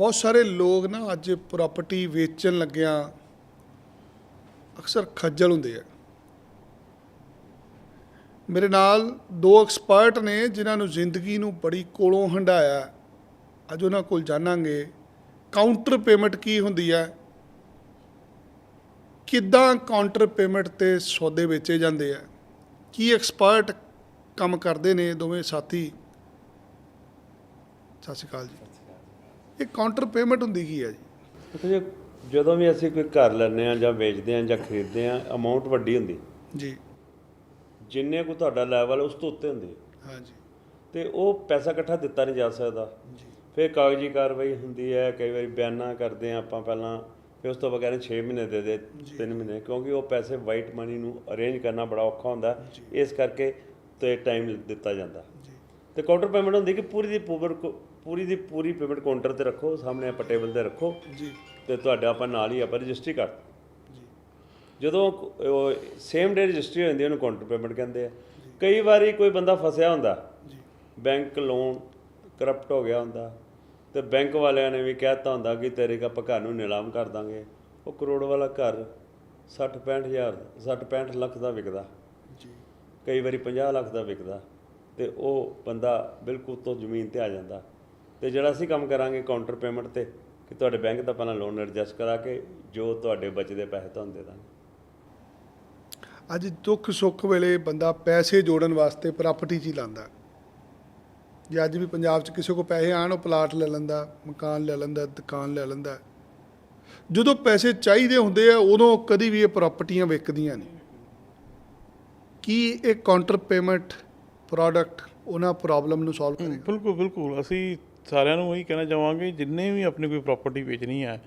ਬਹੁਤ ਸਾਰੇ ਲੋਕ ਨਾ ਅੱਜ ਪ੍ਰਾਪਰਟੀ ਵੇਚਣ ਲੱਗਿਆਂ ਅਕਸਰ ਖੱਜਲ ਹੁੰਦੇ ਆ। ਮੇਰੇ ਨਾਲ ਦੋ ਐਕਸਪਰਟ ਨੇ ਜਿਨ੍ਹਾਂ ਨੂੰ ਜ਼ਿੰਦਗੀ ਨੂੰ ਬੜੀ ਕੋਲੋਂ ਹੰਡਾਇਆ ਅੱਜ ਉਹਨਾਂ ਕੋਲ ਜਾਣਾਂਗੇ ਕਾਊਂਟਰ ਪੇਮੈਂਟ ਕੀ ਹੁੰਦੀ ਹੈ ਕਿੱਦਾਂ ਕਾਊਂਟਰ ਪੇਮੈਂਟ ਤੇ ਸੌਦੇ ਵੇਚੇ ਜਾਂਦੇ ਆ। ਕੀ ਐਕਸਪਰਟ ਕੰਮ ਕਰਦੇ ਨੇ ਦੋਵੇਂ ਸਾਥੀ? ਸਤਿ ਸ਼੍ਰੀ ਅਕਾਲ ਜੀ। ਇਹ ਕਾਊਂਟਰ ਪੇਮੈਂਟ ਹੁੰਦੀ ਕੀ ਹੈ ਜੀ? ਜੀ ਜਦੋਂ ਵੀ ਅਸੀਂ ਕੋਈ ਘਰ ਲੈਂਦੇ ਆ ਜਾਂ ਵੇਚਦੇ ਆ ਜਾਂ ਖਰੀਦਦੇ ਆ ਅਮਾਉਂਟ ਵੱਡੀ ਹੁੰਦੀ। ਜੀ। ਜਿੰਨੇ ਕੋ ਤੁਹਾਡਾ ਲੈਵਲ ਉਸ ਤੋਂ ਉੱਤੇ ਹੁੰਦੀ ਹੈ। ਜੀ। ਤੇ ਉਹ ਪੈਸਾ ਇਕੱਠਾ ਦਿੱਤਾ ਨਹੀਂ ਜਾ ਸਕਦਾ। ਜੀ। ਫਿਰ ਕਾਗਜ਼ੀ ਕਾਰਵਾਈ ਹੁੰਦੀ ਹੈ ਕਈ ਵਾਰੀ ਬਿਆਨਾ ਕਰਦੇ ਆ ਆਪਾਂ ਪਹਿਲਾਂ ਫਿਰ ਉਸ ਤੋਂ ਬਗੈਰ 6 ਮਹੀਨੇ ਦੇ ਦੇ 3 ਮਹੀਨੇ ਕਿਉਂਕਿ ਉਹ ਪੈਸੇ ਵਾਈਟ ਮਨੀ ਨੂੰ ਅਰੇਂਜ ਕਰਨਾ ਬੜਾ ਔਖਾ ਹੁੰਦਾ। ਇਸ ਕਰਕੇ ਤੇ ਟਾਈਮ ਦਿੱਤਾ ਜਾਂਦਾ। ਤੇ ਕਾਊਂਟਰ ਪੇਮੈਂਟ ਹੁੰਦੀ ਕਿ ਪੂਰੀ ਦੀ ਪੂਰ ਪੂਰੀ ਦੀ ਪੂਰੀ ਪੇਮੈਂਟ ਕਾਊਂਟਰ ਤੇ ਰੱਖੋ ਸਾਹਮਣੇ ਆਪਾਂ ਟੇਬਲ ਤੇ ਰੱਖੋ ਜੀ। ਤੇ ਤੁਹਾਡਾ ਆਪਾਂ ਨਾਲ ਹੀ ਆਪਾਂ ਰਜਿਸਟਰੀ ਕਰ ਜੀ। ਜਦੋਂ ਸੇਮ ਡੇ ਰਜਿਸਟਰੀ ਹੋ ਜਾਂਦੀ ਉਹਨੂੰ ਕਾਊਂਟਰ ਪੇਮੈਂਟ ਕਹਿੰਦੇ ਆ। ਕਈ ਵਾਰੀ ਕੋਈ ਬੰਦਾ ਫਸਿਆ ਹੁੰਦਾ। ਜੀ। ਬੈਂਕ ਲੋਨ ਕਰਪਟ ਹੋ ਗਿਆ ਹੁੰਦਾ। ਤੇ ਬੈਂਕ ਵਾਲਿਆਂ ਨੇ ਵੀ ਕਹਿਤਾ ਹੁੰਦਾ ਕਿ ਤੇਰੇ ਕ ਆਪਾਂ ਘਰ ਨੂੰ ਨਿਲਾਮ ਕਰ ਦਾਂਗੇ। ਉਹ ਕਰੋੜ ਵਾਲਾ ਘਰ 60 65 ਹਜ਼ਾਰ 60 65 ਲੱਖ ਦਾ ਵਿਕਦਾ। ਜੀ। ਕਈ ਵਾਰੀ 50 ਲੱਖ ਦਾ ਵਿਕਦਾ। ਤੇ ਉਹ ਬੰਦਾ ਬਿਲਕੁਲ ਤੋਂ ਜ਼ਮੀਨ ਤੇ ਆ ਜਾਂਦਾ। ਤੇ ਜਿਹੜਾ ਅਸੀਂ ਕੰਮ ਕਰਾਂਗੇ ਕਾਊਂਟਰ ਪੇਮੈਂਟ ਤੇ, ਕਿ ਤੁਹਾਡੇ ਬੈਂਕ ਦਾ ਪਹਿਲਾਂ ਲੋਨ ਐਡਜਸਟ ਕਰਾ ਕੇ ਜੋ ਤੁਹਾਡੇ ਬਚਦੇ ਪੈਸੇ ਤੁਹਾਨੂੰ ਦੇ ਦਾਂਗੇ। ਅੱਜ ਦੁੱਖ ਸੁੱਖ ਵੇਲੇ ਬੰਦਾ ਪੈਸੇ ਜੋੜਨ ਵਾਸਤੇ ਪ੍ਰਾਪਰਟੀ 'ਚ ਹੀ ਲਾਂਦਾ। ਜੇ ਅੱਜ ਵੀ ਪੰਜਾਬ 'ਚ ਕਿਸੇ ਕੋ ਪੈਸੇ ਆਣ ਉਹ ਪਲਾਟ ਲੈ ਲੈਂਦਾ, ਮਕਾਨ ਲੈ ਲੈਂਦਾ, ਦੁਕਾਨ ਲੈ ਲੈਂਦਾ। ਜਦੋਂ ਪੈਸੇ ਚਾਹੀਦੇ ਹੁੰਦੇ ਆ, ਉਦੋਂ ਕਦੀ ਵੀ ਇਹ ਪ੍ਰਾਪਰਟੀਆਂ ਵਿਕਦੀਆਂ ਨਹੀਂ। ਕੀ ਇਹ ਕਾਊਂਟਰ ਪੇਮੈਂਟ ਪ੍ਰੋਡਕਟ ਉਹਨਾਂ ਪ੍ਰੋਬਲਮ ਨੂੰ ਸੋਲਵ ਕਰੇਗਾ। ਬਿਲਕੁਲ ਬਿਲਕੁਲ। ਅਸੀਂ ਸਾਰਿਆਂ ਨੂੰ ਇਹੀ ਕਹਿਣਾ ਚਾਹਾਂਗੇ ਜਿੰਨੇ ਵੀ ਆਪਣੀ ਕੋਈ ਪ੍ਰਾਪਰਟੀ ਵੇਚਣੀ ਹੈ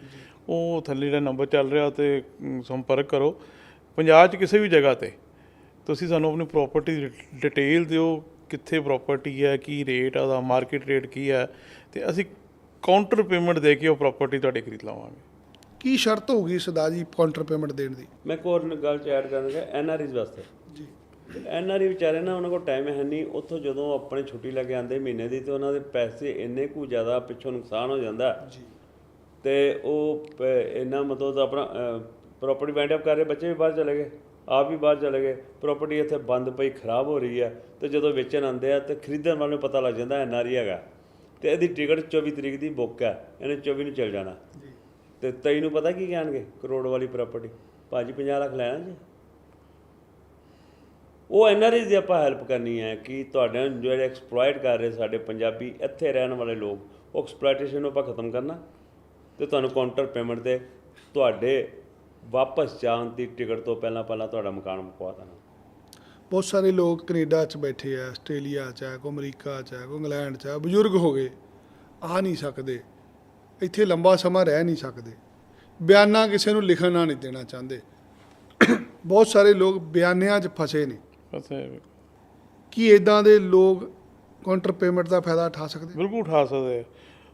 ਉਹ ਥੱਲੇ ਜਿਹੜਾ ਨੰਬਰ ਚੱਲ ਰਿਹਾ ਤੇ ਸੰਪਰਕ ਕਰੋ। ਪੰਜਾਬ 'ਚ ਕਿਸੇ ਵੀ ਜਗ੍ਹਾ ਤੇ ਤੁਸੀਂ ਸਾਨੂੰ ਆਪਣੀ ਪ੍ਰਾਪਰਟੀ ਦੀ ਡਿਟੇਲ ਦਿਓ ਕਿੱਥੇ ਪ੍ਰਾਪਰਟੀ ਹੈ ਕੀ ਰੇਟ ਆ ਉਹਦਾ ਮਾਰਕੀਟ ਰੇਟ ਕੀ ਹੈ ਤੇ ਅਸੀਂ ਕਾਊਂਟਰ ਪੇਮੈਂਟ ਦੇ ਕੇ ਉਹ ਪ੍ਰਾਪਰਟੀ ਤੁਹਾਡੀ ਖਰੀਦ ਲਵਾਂਗੇ। ਕੀ ਸ਼ਰਤ ਹੋਊਗੀ ਸਦਾ ਜੀ ਕਾਊਂਟਰ ਪੇਮੈਂਟ ਦੇਣ ਦੀ? ਮੈਂ ਇੱਕ ਹੋਰ ਗੱਲ ਚ ਐਡ ਕਰਨਾ ਚਾਹਾਂ ਐਨਆਰਆਈਜ਼ ਵਾਸਤੇ। ਜੀ। ਐਨਆਰਆਈ ਵਿਚਾਰੇ ਨਾ ਉਹਨਾਂ ਕੋਲ ਟਾਈਮ ਹੈ ਨਹੀਂ ਉੱਥੋਂ ਜਦੋਂ ਆਪਣੇ ਛੁੱਟੀ ਲੈ ਕੇ ਆਉਂਦੇ ਮਹੀਨੇ ਦੀ ਤੇ ਉਹਨਾਂ ਦੇ ਪੈਸੇ ਇੰਨੇ ਕੁ ਜ਼ਿਆਦਾ ਪਿੱਛੋਂ ਨੁਕਸਾਨ ਹੋ ਜਾਂਦਾ। ਜੀ। ਤੇ ਉਹ ਇੰਨਾ ਮਤਲਬ ਆਪਣਾ ਪ੍ਰਾਪਰਟੀ ਵਾਈਂਡ ਅਪ ਕਰ ਰਹੇ ਬੱਚੇ ਵੀ ਬਾਹਰ ਚਲੇ ਗਏ ਆਪ ਵੀ ਬਾਹਰ ਚਲੇ ਗਏ ਪ੍ਰਾਪਰਟੀ ਇੱਥੇ ਬੰਦ ਪਈ ਖਰਾਬ ਹੋ ਰਹੀ ਹੈ ਤੇ ਜਦੋਂ ਵੇਚਣ ਆਉਂਦੇ ਆ ਤੇ ਖਰੀਦਣ ਵਾਲੇ ਨੂੰ ਪਤਾ ਲੱਗ ਜਾਂਦਾ ਐਨਆਰਆਈ ਹੈਗਾ। ਤੇ ਇਹਦੀ ਟਿਕਟ 24 ਤਰੀਕ ਦੀ ਬੁੱਕ ਹੈ ਇਹਨੇ 24 ਨੂੰ ਚਲ ਜਾਣਾ। ਜੀ। ਤੇ ਤਈ ਨੂੰ ਪਤਾ ਕੀ ਕਹਿਣਗੇ? ਕਰੋੜ ਵਾਲੀ ਪ੍ਰਾਪਰਟੀ ਭਾਜੀ 50 ਲੱਖ ਲੈਣਾ ਜੀ। ਉਹ ਐਨਆਰਆਈ ਦੀ ਆਪਾਂ ਹੈਲਪ ਕਰਨੀ ਹੈ ਕਿ ਤੁਹਾਡੇ ਜਿਹੜੇ ਐਕਸਪਲੋਇਟ ਕਰ ਰਹੇ ਸਾਡੇ ਪੰਜਾਬੀ ਇੱਥੇ ਰਹਿਣ ਵਾਲੇ ਲੋਕ, ਉਹ ਐਕਸਪਲੋਇਟੇਸ਼ਨ ਨੂੰ ਆਪਾਂ ਖਤਮ ਕਰਨਾ ਤੇ ਤੁਹਾਨੂੰ ਕਾਊਂਟਰ ਪੇਮੈਂਟ ਤੇ ਤੁਹਾਡੇ ਵਾਪਸ ਜਾਣ ਦੀ ਟਿਕਟ ਤੋਂ ਪਹਿਲਾਂ ਪਹਿਲਾਂ ਤੁਹਾਡਾ ਮਕਾਨ ਮੁਕਵਾ ਦੇਣਾ। ਬਹੁਤ ਸਾਰੇ ਲੋਕ ਕੈਨੇਡਾ 'ਚ ਬੈਠੇ ਆ, ਆਸਟ੍ਰੇਲੀਆ 'ਚ ਆ, ਕੋਈ ਅਮਰੀਕਾ 'ਚ ਆ, ਕੋਈ ਇੰਗਲੈਂਡ 'ਚ ਆ, ਬਜ਼ੁਰਗ ਹੋ ਗਏ, ਆ ਨਹੀਂ ਸਕਦੇ। ਇੱਥੇ ਲੰਬਾ ਸਮਾਂ ਰਹਿ ਨਹੀਂ ਸਕਦੇ। ਬਿਆਨਾਂ ਕਿਸੇ ਨੂੰ ਲਿਖਣਾ ਨਹੀਂ ਦੇਣਾ ਚਾਹੁੰਦੇ। ਬਹੁਤ ਸਾਰੇ ਲੋਕ ਬਿਆਨਿਆਂ 'ਚ ਫਸੇ ਨੇ। ਇਹ ਕੀ ਇਦਾਂ ਦੇ ਲੋਕ ਕਾਊਂਟਰ ਪੇਮੈਂਟ ਦਾ ਫਾਇਦਾ ਉਠਾ ਸਕਦੇ ਬਿਲਕੁਲ ਉਠਾ ਸਕਦੇ ਆ।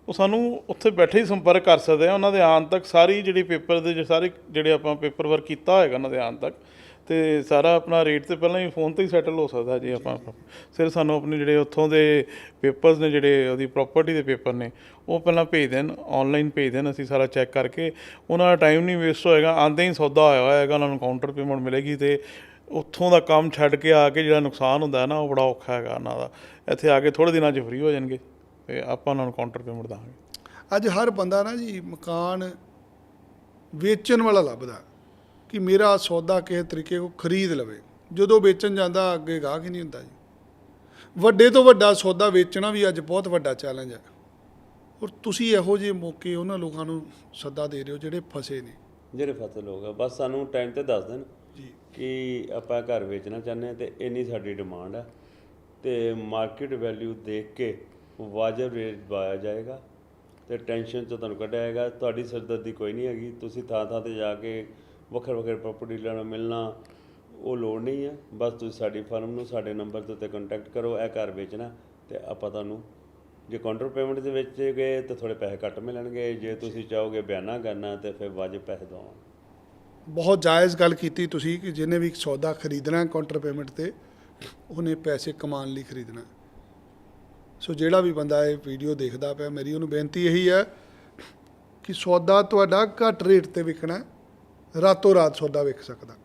ਉਹ ਸਾਨੂੰ ਉੱਥੇ ਬੈਠੇ ਹੀ ਸੰਪਰਕ ਕਰ ਸਕਦੇ ਆ ਉਹਨਾਂ ਦੇ ਆਉਣ ਤੱਕ ਸਾਰੀ ਜਿਹੜੀ ਪੇਪਰ ਦੇ ਜੋ ਸਾਰੇ ਜਿਹੜੇ ਆਪਾਂ ਪੇਪਰ ਵਰਕ ਕੀਤਾ ਹੋਏਗਾ ਉਹਨਾਂ ਦੇ ਆਉਣ ਤੱਕ ਤੇ ਸਾਰਾ ਆਪਣਾ ਰੇਟ ਤੇ ਪਹਿਲਾਂ ਹੀ ਫੋਨ ਤੇ ਹੀ ਸੈਟਲ ਹੋ ਸਕਦਾ ਜੇ ਆਪਾਂ। ਸਿਰ ਸਾਨੂੰ ਆਪਣੇ ਜਿਹੜੇ ਉੱਥੋਂ ਦੇ ਪੇਪਰਸ ਨੇ ਜਿਹੜੇ ਉਹਦੀ ਪ੍ਰਾਪਰਟੀ ਦੇ ਪੇਪਰ ਨੇ ਉਹ ਪਹਿਲਾਂ ਭੇਜ ਦੇਣ ਆਨਲਾਈਨ ਭੇਜ ਦੇਣ ਅਸੀਂ ਸਾਰਾ ਚੈੱਕ ਕਰਕੇ। ਉਹਨਾਂ ਦਾ ਟਾਈਮ ਨਹੀਂ ਵੇਸਟ ਹੋਏਗਾ ਆਂਦੇ ਹੀ ਸੌਦਾ ਹੋਇਆ ਹੋਏਗਾ ਉਹਨਾਂ ਨੂੰ ਕਾਊਂਟਰ ਪੇਮੈਂਟ ਮਿਲੇਗੀ ਤੇ ਉੱਥੋਂ ਦਾ ਕੰਮ ਛੱਡ ਕੇ ਆ ਕੇ ਜਿਹੜਾ ਨੁਕਸਾਨ ਹੁੰਦਾ ਹੈ ਨਾ ਉਹ ਬੜਾ ਔਖਾ ਹੈਗਾ ਉਹਨਾਂ ਦਾ। ਇੱਥੇ ਆ ਕੇ ਥੋੜੇ ਦਿਨਾਂ 'ਚ ਫ੍ਰੀ ਹੋ ਜਾਣਗੇ ਤੇ ਆਪਾਂ ਉਹਨਾਂ ਨੂੰ ਕਾਊਂਟਰ ਪੇਮੈਂਟ ਦਾਂਗੇ। ਅੱਜ ਹਰ ਬੰਦਾ ਨਾ ਜੀ ਮਕਾਨ ਵੇਚਣ ਵਾਲਾ ਲੱਭਦਾ ਕਿ ਮੇਰਾ ਸੌਦਾ ਕਿਸੇ ਤਰੀਕੇ ਕੋ ਖਰੀਦ ਲਵੇ। ਜਦੋਂ ਵੇਚਣ ਜਾਂਦਾ ਅੱਗੇ ਗਾਹਕ ਹੀ ਨਹੀਂ ਹੁੰਦਾ ਜੀ। ਵੱਡੇ ਤੋਂ ਵੱਡਾ ਸੌਦਾ ਵੇਚਣਾ ਵੀ ਅੱਜ ਬਹੁਤ ਵੱਡਾ ਚੈਲੰਜ ਹੈ। ਔਰ ਤੁਸੀਂ ਇਹੋ ਜਿਹੇ ਮੌਕੇ ਉਹਨਾਂ ਲੋਕਾਂ ਨੂੰ ਸੱਦਾ ਦੇ ਰਹੇ ਹੋ ਜਿਹੜੇ ਫਸੇ ਨੇ। ਜਿਹੜੇ ਫਸਲ ਹੋਗਾ ਬਸ ਸਾਨੂੰ ਟਾਈਮ ਤੇ ਦੱਸ ਦੇਣ। ਜੀ। ਕਿ ਆਪਾਂ ਘਰ ਵੇਚਣਾ ਚਾਹੁੰਦੇ ਹਾਂ ਤੇ ਇੰਨੀ ਸਾਡੀ ਡਿਮਾਂਡ ਹੈ ਤੇ ਮਾਰਕੀਟ ਵੈਲਿਊ ਦੇਖ ਕੇ ਵਾਜਬ ਰੇਟ ਪਾਇਆ ਜਾਏਗਾ ਤੇ ਟੈਨਸ਼ਨ ਤੋਂ ਤੁਹਾਨੂੰ ਕੱਢਿਆ ਜਾਏਗਾ। ਤੁਹਾਡੀ ਸਰਦਰਦੀ ਕੋਈ ਨਹੀਂ ਹੈਗੀ। ਤੁਸੀਂ ਥਾਂ ਥਾਂ ਤੇ ਜਾ ਕੇ ਵੱਖਰੇ ਵੱਖਰੇ ਪ੍ਰਾਪਰਟੀ ਨੂੰ ਮਿਲਣਾ ਉਹ ਲੋੜ ਨਹੀਂ ਹੈ। ਬਸ ਤੁਸੀਂ ਸਾਡੀ ਫਰਮ ਨੂੰ ਸਾਡੇ ਨੰਬਰ ਦੇ ਉੱਤੇ ਕੰਟੈਕਟ ਕਰੋ, ਇਹ ਘਰ ਵੇਚਣਾ ਤੇ ਆਪਾਂ ਤੁਹਾਨੂੰ ਜੇ ਕਾਊਂਟਰ ਪੇਮੈਂਟ ਦੇ ਵਿੱਚ ਗਏ ਤਾਂ ਥੋੜੇ ਪੈਸੇ ਘੱਟ ਮਿਲਣਗੇ। ਜੇ ਤੁਸੀਂ ਚਾਹੋਗੇ ਬਿਆਨਾ ਕਰਨਾ ਤੇ ਫਿਰ ਵਾਜਬ ਪੈਸੇ ਦਵਾਂਗੇ। ਬਹੁਤ ਜਾਇਜ਼ ਗੱਲ ਕੀਤੀ ਤੁਸੀਂ ਕਿ ਜਿਹਨੇ ਵੀ ਸੌਦਾ ਖਰੀਦਣਾ ਕਾਊਂਟਰ ਪੇਮੈਂਟ ਤੇ, ਉਹਨੇ ਪੈਸੇ ਕਮਾਉਣ ਲਈ ਖਰੀਦਣਾ। ਸੋ ਜਿਹੜਾ ਵੀ ਬੰਦਾ ਇਹ ਵੀਡੀਓ ਦੇਖਦਾ ਪਿਆ, ਮੇਰੀ ਉਹਨੂੰ ਬੇਨਤੀ ਇਹੀ ਹੈ ਕਿ ਸੌਦਾ ਤੁਹਾਡਾ ਘੱਟ ਰੇਟ ਤੇ ਵਿਕਣਾ ਰਾਤੋਂ ਰਾਤ ਸੌਦਾ ਵਿਕ ਸਕਦਾ।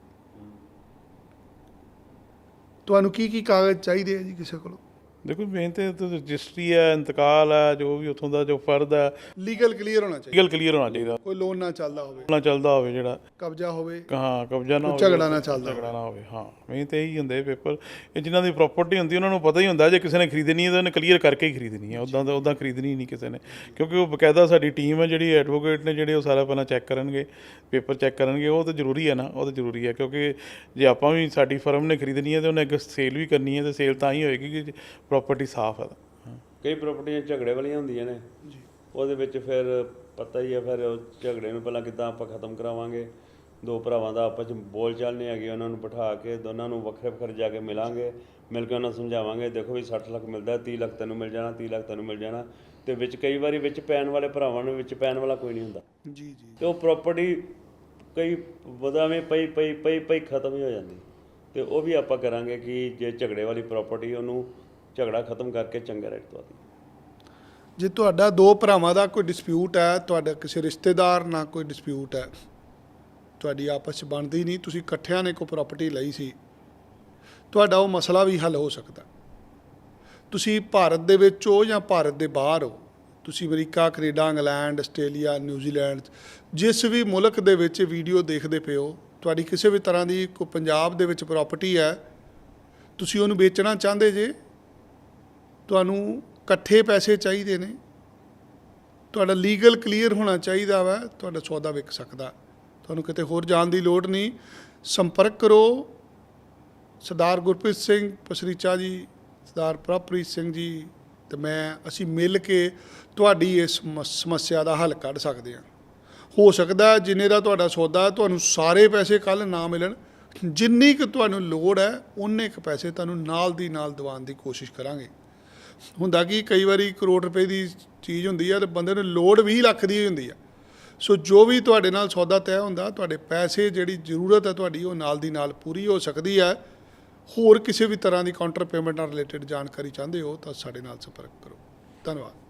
ਤੁਹਾਨੂੰ ਕੀ ਕੀ ਕਾਗਜ਼ ਚਾਹੀਦੇ ਆ ਜੀ ਕਿਸੇ ਕੋਲੋਂ? ਦੇਖੋ ਮੇਨ ਤੇ ਰਜਿਸਟਰੀ ਹੈ ਇੰਤਕਾਲ ਹੈ ਜੋ ਵੀ ਉੱਥੋਂ ਦਾ ਜੋ ਫਰਦ ਹੈ ਲੀਗਲ ਕਲੀਅਰ ਹੋਣਾ ਚਾਹੀਦਾ। ਲੀਗਲ ਕਲੀਅਰ ਹੋਣਾ ਚਾਹੀਦਾ। ਕੋਈ ਲੋਨ ਨਾ ਚੱਲਦਾ ਹੋਵੇ। ਨਾ ਚੱਲਦਾ ਹੋਵੇ ਜਿਹੜਾ। ਕਬਜ਼ਾ ਹੋਵੇ। ਹਾਂ ਕਬਜ਼ਾ ਨਾ ਹੋਵੇ। ਝਗੜਾ ਨਾ ਚੱਲਦਾ ਝਗੜਾ ਨਾ ਹੋਵੇ ਹਾਂ। ਮੇਨ ਤੇ ਇਹੀ ਹੁੰਦੇ ਪੇਪਰ ਇਹ ਜਿਨ੍ਹਾਂ ਦੀ ਪ੍ਰਾਪਰਟੀ ਹੁੰਦੀ ਉਹਨਾਂ ਨੂੰ ਪਤਾ ਹੀ ਹੁੰਦਾ ਜੇ ਕਿਸੇ ਨੇ ਖਰੀਦਣੀ ਹੈ ਤਾਂ ਉਹਨੇ ਕਲੀਅਰ ਕਰਕੇ ਹੀ ਖਰੀਦਣੀ ਹੈ। ਉਦਾਂ ਤਾਂ ਉਦਾਂ ਖਰੀਦਣੀ ਨਹੀਂ ਕਿਸੇ ਨੇ। ਕਿਉਂਕਿ ਉਹ ਬਕਾਇਦਾ ਸਾਡੀ ਟੀਮ ਹੈ ਜਿਹੜੀ ਐਡਵੋਕੇਟ ਨੇ ਜਿਹੜੇ ਉਹ ਸਾਰਾ ਪਹਿਲਾਂ ਚੈੱਕ ਕਰਨਗੇ ਪੇਪਰ ਚੈੱਕ ਕਰਨਗੇ ਉਹ ਤਾਂ ਜ਼ਰੂਰੀ ਹੈ ਨਾ ਉਹ ਤਾਂ ਜ਼ਰੂਰੀ ਹੈ। ਕਿਉਂਕਿ ਜੇ ਆਪਾਂ ਵੀ ਸਾਡੀ ਫਰਮ ਨੇ ਖਰੀਦਣੀ ਹੈ ਤੇ ਉਹਨੇ ਅੱਗੇ ਸੇਲ ਵੀ ਕਰਨੀ ਹੈ ਤੇ ਸੇਲ ਤਾਂ ਹੀ ਹੋਏਗੀ ਕਿ ਪ੍ਰਾਪਰਟੀ ਸਾਫ਼ ਹੈ। ਕਈ ਪ੍ਰਾਪਰਟੀਆਂ ਝਗੜੇ ਵਾਲੀਆਂ ਹੁੰਦੀਆਂ ਨੇ। ਉਹਦੇ ਵਿੱਚ ਫਿਰ ਪਤਾ ਹੀ ਹੈ ਫਿਰ ਉਹ ਝਗੜੇ ਨੂੰ ਪਹਿਲਾਂ ਕਿੱਦਾਂ ਆਪਾਂ ਖਤਮ ਕਰਾਵਾਂਗੇ। ਦੋ ਭਰਾਵਾਂ ਦਾ ਆਪਸ ਵਿੱਚ ਬੋਲ ਚਾਲ ਨਹੀਂ ਹੈਗੀ ਉਹਨਾਂ ਨੂੰ ਬਿਠਾ ਕੇ ਦੋਨਾਂ ਨੂੰ ਵੱਖਰੇ ਵੱਖਰੇ ਜਾ ਕੇ ਮਿਲਾਂਗੇ। ਮਿਲ ਕੇ ਉਹਨਾਂ ਨੂੰ ਸਮਝਾਵਾਂਗੇ ਦੇਖੋ ਵੀ 60 ਲੱਖ ਮਿਲਦਾ 30 ਲੱਖ ਤੈਨੂੰ ਮਿਲ ਜਾਣਾ 30 ਲੱਖ ਤੈਨੂੰ ਮਿਲ ਜਾਣਾ। ਤੇ ਵਿੱਚ ਕਈ ਵਾਰੀ ਵਿੱਚ ਪੈਣ ਵਾਲੇ ਭਰਾਵਾਂ ਨੂੰ ਵਿੱਚ ਪੈਣ ਵਾਲਾ ਕੋਈ ਨਹੀਂ ਹੁੰਦਾ। ਜੀ ਜੀ। ਤੇ ਉਹ ਪ੍ਰਾਪਰਟੀ ਕਈ ਵਦਾਵੇਂ ਪਈ ਪਈ ਪਈ ਪਈ ਖਤਮ ਹੀ ਹੋ ਜਾਂਦੀ। ਤੇ ਉਹ ਵੀ ਆਪਾਂ ਕਰਾਂਗੇ ਕਿ ਜੇ ਝਗੜੇ ਵਾਲੀ ਪ੍ਰਾਪਰਟੀ ਉਹਨੂੰ ਝਗੜਾ ਖਤਮ ਕਰਕੇ ਚੰਗਾ ਰੇਟ ਦਵਾ ਜੇ ਤੁਹਾਡਾ ਦੋ ਭਰਾਵਾਂ ਦਾ ਕੋਈ ਡਿਸਪਿਊਟ ਹੈ, ਤੁਹਾਡਾ ਕਿਸੇ ਰਿਸ਼ਤੇਦਾਰ ਨਾਲ ਕੋਈ ਡਿਸਪਿਊਟ ਹੈ, ਤੁਹਾਡੀ ਆਪਸ ਚ ਬਣਦੀ ਨਹੀਂ, ਤੁਸੀਂ ਇਕੱਠਿਆਂ ਨੇ ਕੋਈ ਪ੍ਰਾਪਰਟੀ ਲਈ ਸੀ, ਤੁਹਾਡਾ ਉਹ ਮਸਲਾ ਵੀ ਹੱਲ ਹੋ ਸਕਦਾ। ਤੁਸੀਂ ਭਾਰਤ ਦੇ ਵਿੱਚ ਹੋ ਜਾਂ ਭਾਰਤ ਦੇ ਬਾਹਰ ਹੋ, ਤੁਸੀਂ America, Canada, England, Australia New Zealand ਜਿਸ ਵੀ ਮੁਲਕ ਦੇ ਵਿੱਚ ਵੀਡੀਓ ਦੇਖਦੇ ਪਏ ਹੋ, ਤੁਹਾਡੀ ਕਿਸੇ ਵੀ ਤਰ੍ਹਾਂ ਦੀ ਕੋਈ ਪੰਜਾਬ ਦੇ ਵਿੱਚ ਪ੍ਰਾਪਰਟੀ ਹੈ, ਤੁਸੀਂ ਉਹਨੂੰ ਵੇਚਣਾ ਚਾਹੁੰਦੇ ਜੇ? ਤੁਹਾਨੂੰ ਇਕੱਠੇ ਪੈਸੇ ਚਾਹੀਦੇ ਨੇ। ਤੁਹਾਡਾ ਲੀਗਲ ਕਲੀਅਰ ਹੋਣਾ ਚਾਹੀਦਾ ਵਾ, ਤੁਹਾਡਾ ਸੌਦਾ ਵਿਕ ਸਕਦਾ। ਤੁਹਾਨੂੰ ਕਿਤੇ ਹੋਰ ਜਾਣ ਦੀ ਲੋੜ ਨਹੀਂ। ਸੰਪਰਕ ਕਰੋ। ਸਰਦਾਰ ਗੁਰਪ੍ਰੀਤ ਸਿੰਘ ਪਸਰੀਚਾ ਜੀ। ਸਰਦਾਰ ਪ੍ਰਭਪ੍ਰੀਤ ਸਿੰਘ ਜੀ ਤੇ ਮੈਂ, ਅਸੀਂ ਮਿਲ ਕੇ ਤੁਹਾਡੀ ਇਸ ਸਮੱਸਿਆ ਦਾ ਹੱਲ ਕੱਢ ਸਕਦੇ ਹਾਂ। ਹੋ ਸਕਦਾ ਜਿੰਨੇ ਦਾ ਤੁਹਾਡਾ ਸੌਦਾ, ਤੁਹਾਨੂੰ ਸਾਰੇ ਪੈਸੇ ਕੱਲ ਨਾ ਮਿਲਣ। ਜਿੰਨੀ ਕੁ ਤੁਹਾਨੂੰ ਲੋੜ ਹੈ ਉਨੇ ਕੁ ਪੈਸੇ ਤੁਹਾਨੂੰ ਨਾਲ ਦੀ ਨਾਲ ਦਿਵਾਉਣ ਦੀ ਕੋਸ਼ਿਸ਼ ਕਰਾਂਗੇ। ਹੁੰਦਾ ਕਿ ਕਈ ਵਾਰੀ ਕਰੋੜ ਰੁਪਏ ਦੀ ਚੀਜ਼ ਹੁੰਦੀ ਹੈ ਤੇ ਬੰਦੇ ਨੂੰ ਲੋੜ 20 ਲੱਖ ਦੀ ਹੁੰਦੀ ਹੈ ਸੋ ਜੋ ਵੀ ਤੁਹਾਡੇ ਨਾਲ ਸੌਦਾ ਤੈਅ ਹੁੰਦਾ, ਤੁਹਾਡੇ ਪੈਸੇ ਜਿਹੜੀ ਜ਼ਰੂਰਤ ਹੈ ਤੁਹਾਡੀ, ਉਹ ਨਾਲ ਦੀ ਨਾਲ ਪੂਰੀ ਹੋ ਸਕਦੀ ਹੈ ਹੋਰ ਕਿਸੇ ਵੀ ਤਰ੍ਹਾਂ ਦੀ ਕਾਊਂਟਰ ਪੇਮੈਂਟ ਨਾਲ ਰਿਲੇਟਡ ਜਾਣਕਾਰੀ ਚਾਹੁੰਦੇ ਹੋ ਤਾਂ ਸਾਡੇ ਨਾਲ ਸੰਪਰਕ ਕਰੋ। ਧੰਨਵਾਦ।